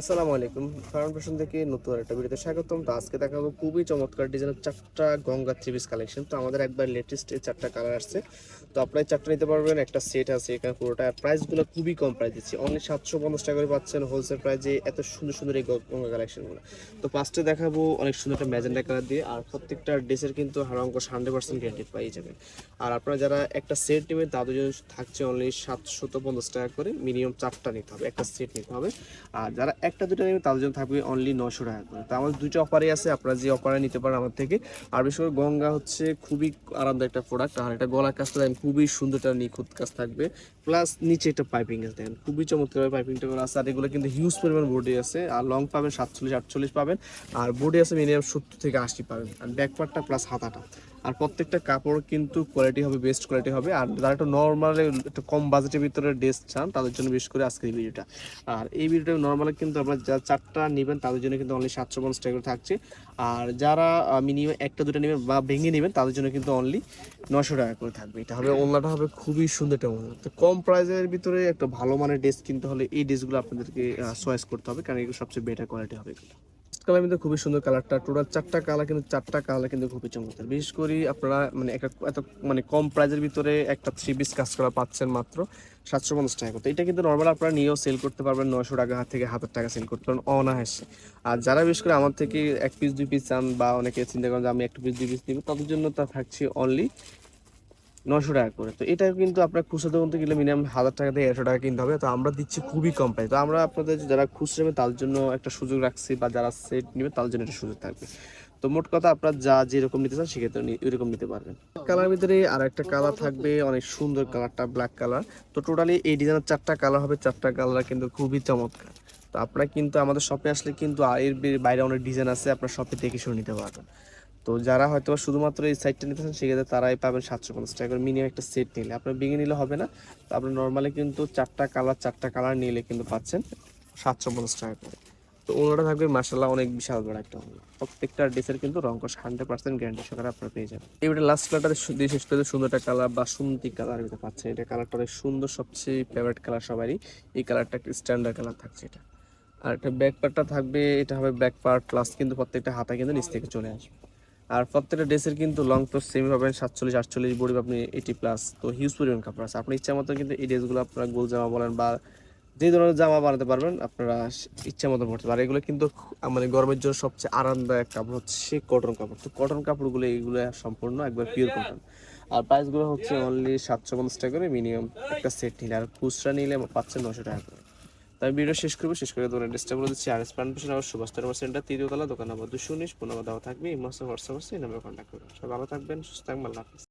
আসসালামু আলাইকুম। Farm fashion থেকে নতুন একটা ভিডিওতে স্বাগতম। তো আজকে দেখাবো খুবই চমৎকার ডিজাইনের চারটা গঙ্গা থ্রি পিস কালেকশন তো আমাদের একবার লেটেস্ট এই চারটা কালার আসছে। তো আপনারা চারটা নিতে পারবেন, একটা সেট আছে এখানে পুরোটা। প্রাইসগুলো খুবই কম প্রাইস দিচ্ছি। অনলি সাতশো পঞ্চাশ টাকা করে পাচ্ছেন হোলসেল প্রাইসে এত সুন্দর সুন্দর এই গঙ্গা কালেকশনগুলো তো ফার্স্টে দেখাবো অনেক সুন্দর একটা ম্যাজেন্ডা কালার দিয়ে। আর প্রত্যেকটা ড্রেসের কিন্তু হারাঙ্ক হান্ড্রেড পার্সেন্ট গ্যারান্টি পাই যাবেন। আর আপনারা যারা একটা সেট নেবেন, তাদের জন্য থাকছে অনলি সাতশত পঞ্চাশ টাকা করে মিনিমাম চারটা নিতে হবে, একটা সেট নিতে হবে। আর যারা একটা দুটো নেবেন তাদের জন্য থাকবে অনলি নশো টাকা করে। তো আমাদের দুটো অফারই আছে, আপনারা যে অফারে নিতে পারেন আমার থেকে। আর বিশেষ করে গঙ্গা হচ্ছে খুবই আরামদায়ক একটা প্রোডাক্ট আর এটা গলার কাজটা দেখেন, খুবই সুন্দর একটা নিখুঁত কাজ থাকবে। প্লাস নিচে একটা পাইপিং আছে দেখেন, খুবই চমৎকার পাইপিংটা করা আছে। আর এগুলো কিন্তু হিউজ পরিমাণ বডি আছে। আর লং পাবেন সাতচল্লিশ, আটচল্লিশ পাবেন। আর বডি আছে মিনিমাম সত্তর থেকে আশি পাবেন। আর ব্যাক পার্টটা প্লাস হাতাটা। আর প্রত্যেকটা কাপড় কিন্তু কোয়ালিটি হবে বেস্ট কোয়ালিটি হবে। আর যারা একটু নর্মাল একটু কম বাজেটের ভিতরে ড্রেস চান, তাদের জন্য বিশেষ করে আজকের এই ভিডিওটা আর এই ভিডিওটা নর্মালি কিন্তু আপনারা যা চারটা নেবেন, তাদের জন্য কিন্তু অনলি সাতশো পঞ্চাশ টাকা করে থাকছে। আর যারা মিনিমাম একটা, দুটো নেবেন বা ভেঙে নেবেন, তাদের জন্য কিন্তু অনলি নশো টাকা করে থাকবে। এটা হবে ওনলাটা হবে খুবই সুন্দর একটা ওনলা তো কম প্রাইসের ভিতরে একটা ভালো মানের ড্রেস কিনতে হলে এই ড্রেসগুলো আপনাদেরকে চয়েস করতে হবে, কারণ এগুলো সবচেয়ে বেটার কোয়ালিটি হবে এগুলো। কালার কিন্তু খুবই সুন্দর কালারটা টোটাল চারটা কালার কিন্তু, চারটা কালার কিন্তু খুবই চমৎকার। বিশেষ করে আপনারা মানে একটা এত মানে কম প্রাইজের ভিতরে একটা থ্রি পিস কাজ করা পাচ্ছেন মাত্র সাতশো পঞ্চাশ টাকা করতে এটা কিন্তু নর্মাল আপনারা নিয়েও সেল করতে পারবেন, নয়শো টাকা থেকে হাজার টাকা সেল করতে পারেন অনায়াসে। আর যারা বিশেষ করে আমার থেকে এক পিস দুই পিস চান বা অনেকে চিন্তা করেন যে আমি একটা পিস দুই পিস নিব, তাদের জন্য তা থাকছে অনলি নশো টাকা করে। তো এটা কিন্তু আপনার খুচরা থেকে গেলে মিনিমাম হাজার টাকা থেকে একশো টাকা কিনতে হবে। তো আমরা দিচ্ছি খুবই কম প্রাইস তো আমরা আপনাদের যারা খুচরা নেবে তাদের জন্য একটা সুযোগ রাখছি বা যারা সেট নেবে তার জন্য একটা সুযোগ থাকবে। তো মোট কথা আপনার যা যেরকম নিতে চান সেক্ষেত্রে ওইরকম নিতে পারবেন। কালার ভিতরে আর একটা কালার থাকবে, অনেক সুন্দর কালারটা ব্ল্যাক কালার। তো টোটালি এই ডিজাইনের চারটা কালার হবে। চারটা কালার কিন্তু খুবই চমৎকার। তো আপনারা কিন্তু আমাদের শপে আসলে কিন্তু এর বাইরে অনেক ডিজাইন আছে। আপনার শপে দেখে শুনে নিতে পারবেন। তো যারা হয়তো শুধুমাত্র এই সাইটটা নিতে চান সেক্ষেত্রে তারাই পাবেন সাতশো পঞ্চাশ টাকা মিনিমাম একটা সেট নিলে। আপনার ভেঙে নিলে হবে না। তো আপনার নর্মালি কিন্তু চারটা কালার চারটা কালার নিলে কিন্তু পাচ্ছেন সাতশো পঞ্চাশ টাকা করে। তো ওনারা থাকবে মার্শাল্লাহ অনেক বিশাল বড় একটা ওড়না। প্রত্যেকটা ড্রেসের কিন্তু রঙ্কশ হান্ড্রেড পার্সেন্ট গ্যারান্টি সহকারে আপনারা পেয়ে যাবেন। এবারে লাস্ট কালারটা দিয়ে শেষ করে সুন্দর একটা কালার বা সুন্দর কালার ভিতরে পাচ্ছেন এটা কালারটা অনেক সুন্দর, সবচেয়ে ফেভারিট কালার সবারই। এই কালারটা একটা স্ট্যান্ডার্ড কালার থাকছে এটা। আর একটা ব্যাক পার্টটা থাকবে, এটা হবে ব্যাক পার্ট প্লাস কিন্তু প্রত্যেকটা হাতা কিন্তু নিচ থেকে চলে আসবে। আর প্রত্যেকটা ড্রেসের কিন্তু লং তো সেম পাবেন, সাতচল্লিশ, আটচল্লিশ, বডি আপনি এইটি প্লাস তো হিউজ পরিমাণ কাপড় আছে। আপনি ইচ্ছা মতো কিন্তু এই ড্রেসগুলো আপনারা গোল জামা বলেন বা যে ধরনের জামা বানাতে পারবেন, আপনারা ইচ্ছা মতো পড়তে পারেন। এগুলো কিন্তু মানে গরমের জন্য সবচেয়ে আরামদায়ক কাপড় হচ্ছে কটন কাপড়। তো কটন কাপড়গুলো এইগুলো সম্পূর্ণ একবার পিওর কটন আর প্রাইসগুলো হচ্ছে অনলি সাতশো পঞ্চাশ টাকা করে মিনিমাম একটা সেট নিলে আর খুচরা নিলে পাচ্ছেন নশো টাকা করে। তাই ভিডিও শেষ করব, শেষ করে দোকানের ড্রেসটা বলে দিচ্ছি আর এস পেশন আবার সুভাষ নাম্বার সেন্টার তৃতীয়তলা দোকান নম্বর দুশো উনিশ পনেরো দেওয়া থাকবে। এই মাসে হোয়াটসঅ্যাপ আছে এই নাম্বার কন্ট্যাক্ট করবেন সব ভালো থাকবেন, সুস্থ থাকবেন, আল্লাহ হাফিজ।